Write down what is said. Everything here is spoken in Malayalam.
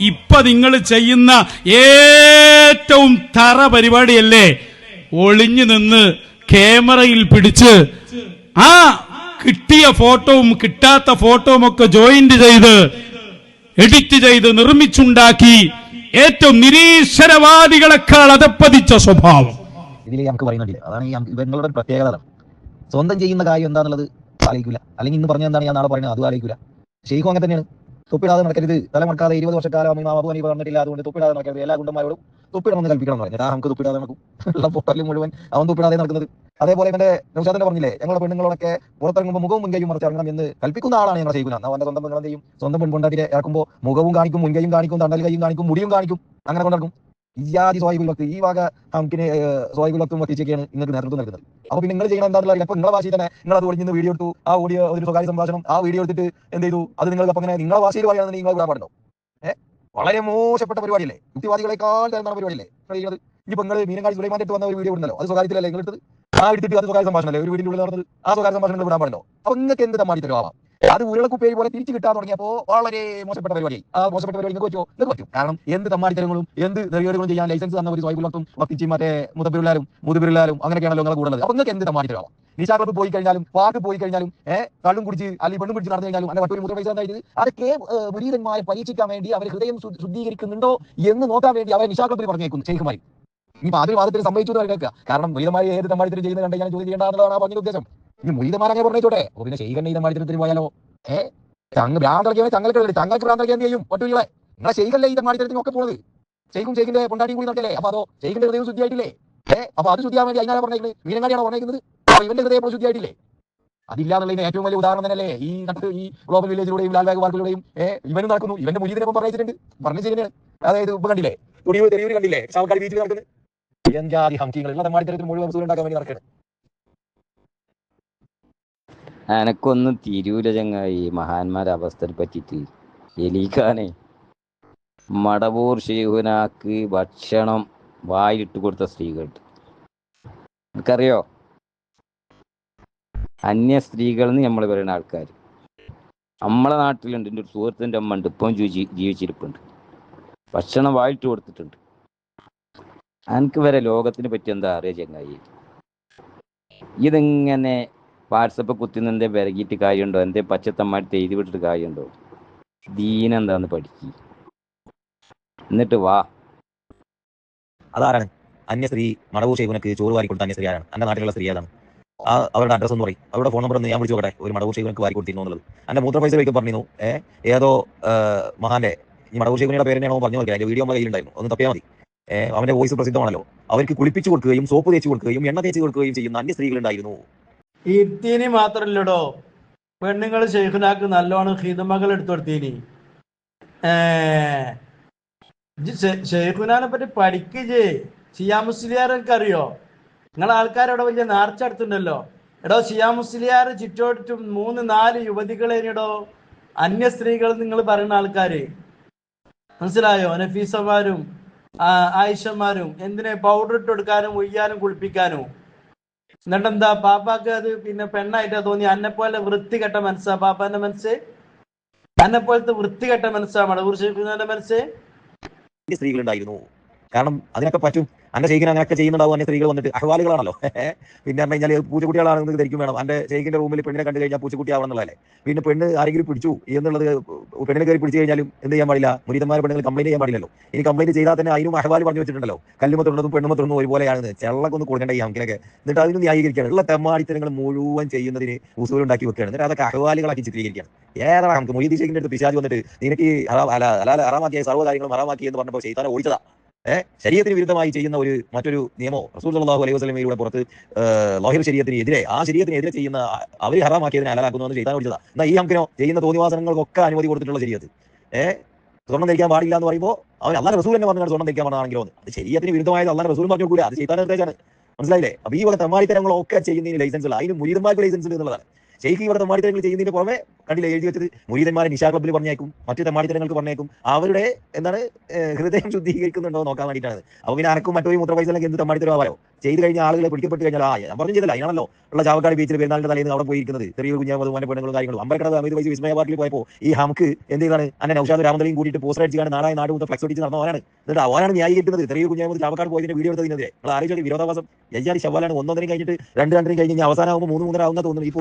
ഇപ്പൊ നിങ്ങൾ ചെയ്യുന്ന ഏറ്റവും തറ പരിപാടിയല്ലേ? ഒളിഞ്ഞു നിന്ന് ക്യാമറയിൽ പിടിച്ച് ആ കിട്ടിയ ഫോട്ടോവും കിട്ടാത്ത ഫോട്ടോവും ഒക്കെ ജോയിന്റ് ചെയ്ത് എഡിറ്റ് ചെയ്ത് നിർമ്മിച്ചുണ്ടാക്കി ഏറ്റവും നിരീശ്വരവാദികളെക്കാൾ അതപ്പതിച്ച സ്വഭാവം. ഇതിൽ നമുക്ക് പറയുന്നുണ്ട് അതാണ് ഈ ഇവങ്ങളുടെ പ്രത്യേകത. സ്വന്തം ചെയ്യുന്ന കാര്യം എന്താണെന്നുള്ളത് ആലോചിക്കില്ല അല്ലെങ്കിൽ ഇന്ന് പറഞ്ഞ എന്താണ് ഞാൻ നാളെ പറയുന്നത്? അതും ആലോചിക്കില്ല ഷെയ്ഖും അങ്ങനെ തന്നെയാണ്. തൊപ്പിടാതെ നടക്കരുത്. തലമുടക്കാതെ ഇരുപത് വർഷക്കാലം അമ്മ അബു ഹനീഫ പറഞ്ഞിട്ടില്ല അതുകൊണ്ട് തൊപ്പിടാതെ നടക്കരുത്. എല്ലാ ഗുണ്ടന്മാരോടും തൊപ്പിടണമെന്ന് കൽപ്പിക്കണം പറഞ്ഞു. നമുക്ക് തൊപ്പിടാതെ നടക്കും. ഉള്ള പൊട്ടലും മുഴുവൻ അവൻ തൊപ്പിടാതെ നടക്കുന്നത്. അതേപോലെ ഇവന്റെ നൗഷാദന്റെ പറഞ്ഞില്ലേ ഞങ്ങളുടെ പെണ്ണുങ്ങളൊക്കെ പുറത്തിറങ്ങുമ്പോൾ മുഖവും മുൻകൈയും മറച്ചിറങ്ങണം എന്ന് കൽപ്പിക്കുന്ന ആളാണ് ഞങ്ങൾ ചെയ്യുന്നത് അവന്റെ സ്വന്തം പെണ്ണുങ്ങളെയും സ്വന്തം പെൺകൊണ്ടാട്ടിയെ ഇറക്കുമ്പോൾ മുഖവും കാണിക്കും മുൻകൈയും കാണിക്കും തണ്ടൽ കൈയും കാണിക്കും മുടിയും കാണിക്കും. അങ്ങനെ കൊണ്ടിറക്കും ഇയാദി സ്വാഹിബുൽ ഈ വക നമുക്കിന് സ്വാഹിബുൽ വക്തും വത്തിച്ചൊക്കെയാണ് നിങ്ങൾക്ക് നേതൃത്വം നൽകുന്നത്. അപ്പൊ പിന്നെ നിങ്ങൾ ചെയ്യണം എന്താണെന്ന് അപ്പൊ നിങ്ങളെ ഭാഷയിൽ തന്നെ നിങ്ങൾ അത് ഒളിഞ്ഞ് വീഡിയോ എടുത്തു. ആ ഓഡിയോ ഒരു സ്വകാര്യ സംഭാഷണം ആ വീഡിയോ എടുത്തിട്ട് എന്ത് ചെയ്തു? അത് നിങ്ങൾക്ക് അപ്പൊ അങ്ങനെ നിങ്ങളെ ഭാഷയിൽ പറയുകയാണെന്ന് നിങ്ങൾ വിടാൻ പാടുണ്ടോ? ഏഹ് വളരെ മോശപ്പെട്ട പരിപാടിയല്ലേ? യുക്തിവാദികളെക്കാൾ തരുന്ന പരിപാടിയല്ലേ? നിങ്ങൾ ചെയ്യുന്നത് ഇനിയിപ്പോ നിങ്ങൾ മീനങ്ങാടി സുലൈമാൻ അടുത്ത് വന്ന ഒരു വീഡിയോ ഉണ്ടല്ലോ. അത് സ്വകാര്യത്തിലല്ലേ നിങ്ങൾ എടുത്തത്? ആ എടുത്തിട്ട് അത് സ്വകാര്യ സംഭാഷണം അല്ലേ ഒരു വീടിന്റെ ഉള്ളിൽ നടന്നത് ആ സ്വകാര്യ സംഭാഷണം നിങ്ങൾ വിടാൻ പാടുണ്ടോ? അപ്പൊ നിങ്ങൾക്ക് എന്ത് തമ്മാടി തരുവാം അത് ഉരുളക്കുപ്പേരി പോലെ തിരിച്ചു കിട്ടാൻ തുടങ്ങിയപ്പോ വളരെ മോശപ്പെട്ട പരിപാടി. ആ മോശപ്പെട്ട പരിപാടി നിങ്ങൾക്ക് നിങ്ങൾക്ക് പറ്റും. കാരണം എന്ത് തമ്മാടിത്തരങ്ങളും എന്ത് നെറിയോടുകളും ചെയ്യാൻ ലൈസൻസ് തന്ന ഒരു സ്വൈബുലത്തും വക്തിച്ചും മറ്റേ മുതബിരുലാലും മുതുബിരുലാലും അങ്ങനെയൊക്കെയാണല്ലോ നിങ്ങൾ കൂടുന്നത്. അപ്പൊ നിങ്ങൾക്ക് എന്ത് തമ്മാടിത്തരവാം നിശാ ക്ലബ്ബ് പോയി കഴിഞ്ഞാലും പാർക്ക് പോയി കഴിഞ്ഞാലും ഏഹ് കള്ളും കുടിച്ച് അല്ലെങ്കിൽ പെണ്ണും കുടിച്ച് നടന്നു കഴിഞ്ഞാലും അങ്ങനെ വട്ടൂരി മുദ്ര പൈസ ഉണ്ടായിട്ട് അതൊക്കെ മുരീതന്മാരെ പരീക്ഷിക്കാൻ വേണ്ടി അവരെ ഹൃദയം ശുദ്ധീകരിക്കുന്നുണ്ടോ എന്ന് നോക്കാൻ വേണ്ടി അവരെ നിശാ ക്ലബ്ബിൽ പറഞ്ഞേക്കുന്നു ഷെയ്ഖുമായി ഇനി അതിൽ വാദത്തിൽ സംഭവിച്ചു എന്ന് കേൾക്കുക. കാരണം മുരീതമായി ഏത് തമ്മാടിത്തരം ചെയ്യുന്നത് കണ്ട് ഞാൻ ചോദ്യം ചെയ്യേണ്ടതാണ് പറഞ്ഞ ഉദ്ദേശം ഇനി മുരീതന്മാർ അങ്ങനെ പറഞ്ഞോട്ടെ അപ്പൊ പിന്നെ ശൈഖന്റെ ഈ തമ്മാടിത്തരത്തിന് പോയാലോ? ഏഹ് ചങ്ങ് ഭ്രാന്തളക്കിയാൽ ചങ്ങൾക്ക് തങ്ങൾക്ക് ഭ്രാന്തളക്കി എന്ത് ചെയ്യും? ഒറ്റയിലെ നിങ്ങളെ ശൈഖല്ലേ ഈ തമ്മാടിത്തരത്തിന് ഒക്കെ പോണത്? ശൈഖും ശൈഖിന്റെ പൊണ്ടാടിയും കൂടി നടക്കല്ലേ? അപ്പൊ അതോ ശൈഖിന്റെ ഹൃദയം ശുദ്ധിയായിട്ടില്ലേ? ഏ? അപ്പൊ അത് ശുദ്ധിയാൻ വേണ്ടി അതിനാണ് പറഞ്ഞേക്കുന്നത് മീനങ്ങാടിയാണ് പറഞ്ഞേക്കുന്നത്? അപ്പൊ ഇവന്റെ ഹൃദയം ശുദ്ധിയായിട്ടില്ലേ? അതില്ല എന്നുള്ളതിന് ഏറ്റവും വലിയ ഉദാഹരണം തന്നെയല്ലേ ഈ നട്ട് ഈ ഗ്ലോബൽ വില്ലേജിലൂടെയും ലാൽബാഗ് പാർക്കിലൂടെയും ഇവനും നടക്കുന്നു. ഇവന്റെ മുരീതിനൊപ്പം പറഞ്ഞിട്ടുണ്ട് പറഞ്ഞു ശരിയാണ് അതായത് ഇപ്പൊ കണ്ടില്ലേ? തെരുവൂർ കണ്ടില്ലേ? ചാവക്കാട് ബീച്ചിൽ നടക്കുന്നത്. എന്താ ഹംകിങ്ങൾ. ഉള്ള തമ്മാടിത്തരത്തിന് മുഴുവൻ ഉണ്ടാക്കാൻ വേണ്ടി നടക്കുന്നത് എനക്കൊന്നും തിരൂല ചങ്ങായി. മഹാന്മാരെ അവസ്ഥയെ പറ്റിയിട്ട്. എലീഖാനെ മടവൂർ ഷെയ്ഹുനാക്ക് ഭക്ഷണം വായിലിട്ട് കൊടുത്ത സ്ത്രീകൾ നിനക്കറിയോ? അന്യ സ്ത്രീകൾ എന്ന് നമ്മൾ പറയുന്ന ആൾക്കാർ നമ്മളെ നാട്ടിലുണ്ട്. എന്റെ ഒരു സുഹൃത്തിന്റെ അമ്മ ഉണ്ട്. ഇപ്പം ജീവി ജീവിച്ചിരിപ്പുണ്ട്. ഭക്ഷണം വായിട്ട് കൊടുത്തിട്ടുണ്ട്. എനിക്ക് വരെ ലോകത്തിനെ പറ്റി എന്താ അറിയാ ചങ്ങായി? ഇതിങ്ങനെ വാട്സപ്പ് കുത്തിന്ന് എന്തേ വിരകിയിട്ട് കാര്യമുണ്ടോ എന്തേ പച്ചത്തമ്മായിട്ട് എഴുതി വിട്ടിട്ട് കാര്യമുണ്ടോ ദീനെന്താന്ന് പഠിക്ക്. എന്നിട്ട് വാ. അതാരാണ്? അന്യ സ്ത്രീ മടവൂർ ശൈവനക്ക് ചോറ് വാരി കൊടുത്ത അന്യ സ്ത്രീ ആരാണ്? എന്റെ നാട്ടിലുള്ള സ്ത്രീ ഏതാണ്? ആ അവരുടെ അഡ്രസ് എന്ന് പറയും. അവരുടെ ഫോൺ നമ്പർ ഒന്ന് ഞാൻ വിളിച്ചു നോക്കട്ടെ. ഒരു മടവൂർ ശൈവനക്ക് വാരി കൊടുത്തിരുന്നു എന്നുള്ളത്. എന്റെ മൂത്ര പൈസ വയ്ക്കും പറഞ്ഞിരുന്നു. ഏഹ് ഏതോ മഹാന്റെ ഈ മടവൂർ ശൈവനിയുടെ പേര് തന്നെയാണോ പറഞ്ഞു നോക്കിയാൽ അതിന്റെ വീഡിയോ കയ്യിലുണ്ടായിരുന്നു ഒന്ന് തപ്പിയാൽ മതി. അവന്റെ വോയിസ് പ്രസിദ്ധമാണല്ലോ. അവർക്ക് കുളിപ്പിച്ചു കൊടുക്കുകയും സോപ്പ് തേച്ച് കൊടുക്കുകയും എണ്ണ തേച്ച് കൊടുക്കുകയും ചെയ്യുന്ന അന്യ സ്ത്രീകളുണ്ടായിരുന്നു ഇർത്തീനി മാത്രല്ലടോ. പെണ്ണുങ്ങൾ ഷെയ്ഖുനാക്ക് നല്ലോണം ഹിതമകൾ എടുത്തൊടുത്തീനി. ഷെയ്ഖുനാനെ പറ്റി പഠിക്കജേ ഷിയാ മുസ്ലിയാർക്ക് അറിയോ നിങ്ങളെ ആൾക്കാരവിടെ വലിയ നേർച്ച അടുത്തുണ്ടല്ലോ എടോ ഷിയാ മുസ്ലിയാർ ചുറ്റോട്ടും മൂന്ന് നാല് യുവതികളേനിടോ. അന്യ സ്ത്രീകൾ നിങ്ങൾ പറയുന്ന ആൾക്കാര്. മനസ്സിലായോ? നഫീസമാരും ആയിഷമാരും എന്തിനെ? പൗഡർ ഇട്ട് കൊടുക്കാനും ഉയ്യാനും കുളിപ്പിക്കാനും. എന്നിട്ടെന്താ? പാപ്പാക്ക് അത് പിന്നെ പെണ്ണായിട്ടാ തോന്നി അന്നെ പോലെ വൃത്തികെട്ട മനസ്സാ പാപ്പാന്റെ മനസ്സ്. അന്നെ പോലത്തെ വൃത്തികെട്ട മനസ്സാ മടവൂർ ഷെയ്ഖുനാന്റെ മനസ്സ്. സ്ത്രീകളുണ്ടായിരുന്നു. കാരണം അതിനൊക്കെ പറ്റും. അന്റെ ഷെയ്ഖിന് അങ്ങനെയൊക്കെ ചെയ്യുന്നുണ്ടാവും. അന്യ സ്ത്രീകൾ വന്നിട്ട് അഹ്വാലുകളാണല്ലോ. പിന്നെ പറഞ്ഞു കഴിഞ്ഞാൽ പൂച്ചക്കുട്ടികളാണെന്ന് ധരിക്കും വേണം. അന്റെ ഷെയ്ഖിന്റെ റൂമിൽ പെണ്ണിനെ കണ്ടു കഴിഞ്ഞാൽ പൂച്ചക്കുട്ടി ആവണം എന്നുള്ളതല്ലേ പിന്നെ പെണ്ണ് ആരെങ്കിലും പിടിച്ചു എന്നുള്ളത് പെണ്ണിനെ കയറി പിടിച്ചു കഴിഞ്ഞാലും എന്ത് ചെയ്യാൻ പാടില്ല? മുരിതന്മാരെ പെണ്ണുങ്ങൾ കംപ്ലൈന്റ് ചെയ്യാൻ പാടില്ലല്ലോ. ഇനി കംപ്ലൈന്റ് ചെയ്താൽ തന്നെ അതിനും അഹ്വാൽ പറഞ്ഞു വെച്ചിട്ടുണ്ടല്ലോ. കല്ലുമത്തുള്ളതും പെണ്ണുമത്തുള്ളതും ഒരുപോലെയാണ് ചെള്ളക്കൊന്ന് കൊടുക്കേണ്ട ഈ അങ്കിലൊക്കെ എന്നിട്ട് അതിന് ന്യായീകരിക്കുകയാണ്. ഉള്ള തെമ്മാടിത്തരങ്ങൾ മുഴുവൻ ചെയ്യുന്നതിന് ഉസൂലുണ്ടാക്കി വെക്കുകയാണ്. എന്നിട്ട് അതൊക്കെ അഹ്വാലുകളാക്കി ചിത്രീകരിക്കുകയാണ്. ഏതാണ് നമുക്ക് മൊയ്തീ ഷെയ്ഖിന്റെ അടുത്ത് പിശാജ് വന്നിട്ട് നിനക്ക് അറാമാക്കിയ സർവകാര്യങ്ങളും അറാമാക്കി എന്ന് പറഞ്ഞപ്പോൾ ചെയ്താൽ ഓടിച്ചതാ. ശരീരത്തിന് വിരുദ്ധമായി ചെയ്യുന്ന ഒരു മറ്റൊരു നിയമോ റസൂൽ സല്ലാഹു അലൈഹി വസ്ലമയിലൂടെ പുറത്ത് ലോഹിർ ശരീരത്തിന് എതിരെ ആ ശരീരത്തിനെതിരെ ചെയ്യുന്ന അവർ ഹറാമാക്കിയതിനെ അലാലാക്കുന്നു എന്ന് ചെയ്താൽ വിളിച്ചതാ. എന്നാ ഈ അമ്പിനോ ചെയ്യുന്ന തോന്നിവാസനങ്ങൾക്കൊക്കെ അനുമതി കൊടുത്തിട്ടുള്ള ശരീരത്ത്. ഏഹ് സ്വർണം ധരിക്കാൻ പാടില്ല എന്ന് പറയുമ്പോൾ അവൻ അള്ളാഹ് റസൂൽ തന്നെ പറഞ്ഞാൽ സ്വർണം ധരിക്കാൻ പാടാണെങ്കിലോ അത് ശരീരത്തിന് വിരുദ്ധമായത് അള്ളാഹ് റസൂൽ പറഞ്ഞു കൂടി. അത് ചെയ്താൻ നിർദ്ദേശമാണ്. മനസ്സിലായില്ലേ? അപ്പൊ ഈ വക തമാരിത്തരങ്ങളൊക്കെ ചെയ്യുന്നതിന് ലൈസൻസ് ഉള്ള അതിന് മുരീതന്മാർക്ക് ലൈസൻസ് എന്നുള്ളതാണ്. ഷെയ്ഖ് ഇവിടെ തെമ്മാടിത്തരങ്ങൾ ചെയ്യുന്നതിന് പുറമെ കണ്ടില്ല എഴുതി വെച്ചത് മുരീതന്മാരെ നിശാ ക്ലബ്ബിൽ പറഞ്ഞേക്കും മറ്റു തെമ്മാടിത്തരങ്ങൾക്ക് പറഞ്ഞേക്കും. അവരുടെ എന്താണ് ഹൃദയം ശുദ്ധീകരിക്കുന്നുണ്ടോ നോക്കാൻ വേണ്ടിയിട്ടാണ്. അപ്പോൾ പിന്നെ അനക്കും മറ്റോ മൂത്ര പൈസ എന്ത് തെമ്മാടിത്തരമായോ ചെയ്ത് കഴിഞ്ഞ ആളുകളെ പിടിക്കപ്പെട്ട് കഴിഞ്ഞാൽ ആ ഞാൻ പറഞ്ഞു ചെയ്തില്ല ഉള്ള ചാവക്കാട് ബീച്ചിൽ പെരുന്നാളിന്റെ തലേന്ന് അവിടെ പോയിരിക്കുന്നത്. ചെറിയ കുഞ്ഞാമത് മോനെ പെണ്ണുകളും കാര്യങ്ങളും. അമ്പലക്കട അമിത് വൈസ് വിസ്മയ പാർക്കിൽ പോയപ്പോൾ ഈ ഹംക്ക് എന്ത് ചെയ്താണ് അന്നെ നൌഷാദ് രാമന്തലിയും കൂട്ടിയിട്ട് പോസ്റ്റർ അടിച്ചാണ് നാടായ നാട് മുതൽ ഫ്ലക്സ് അടിച്ച് നടന്നവരാണ് എന്നിട്ട് അവനാണ് ന്യായീകരിക്കുന്നത് ചെറിയ കുഞ്ഞാമത് ചാവക്കാട് പോയതിന്റെ വീഡിയോ എടുത്തതിനെതിരെ. നിങ്ങൾ ആലോചിച്ചാൽ വിരോധാഭാസം. യജാരി ശവാലാണ് ഒന്നൊന്നിനും കഴിഞ്ഞിട്ട് രണ്ട് രണ്ടിനും കഴിഞ്ഞ് അവസാനമാകുമ്പോൾ മൂന്ന് മൂന്നര ആവുന്ന തോന്നുന്നു. ഈ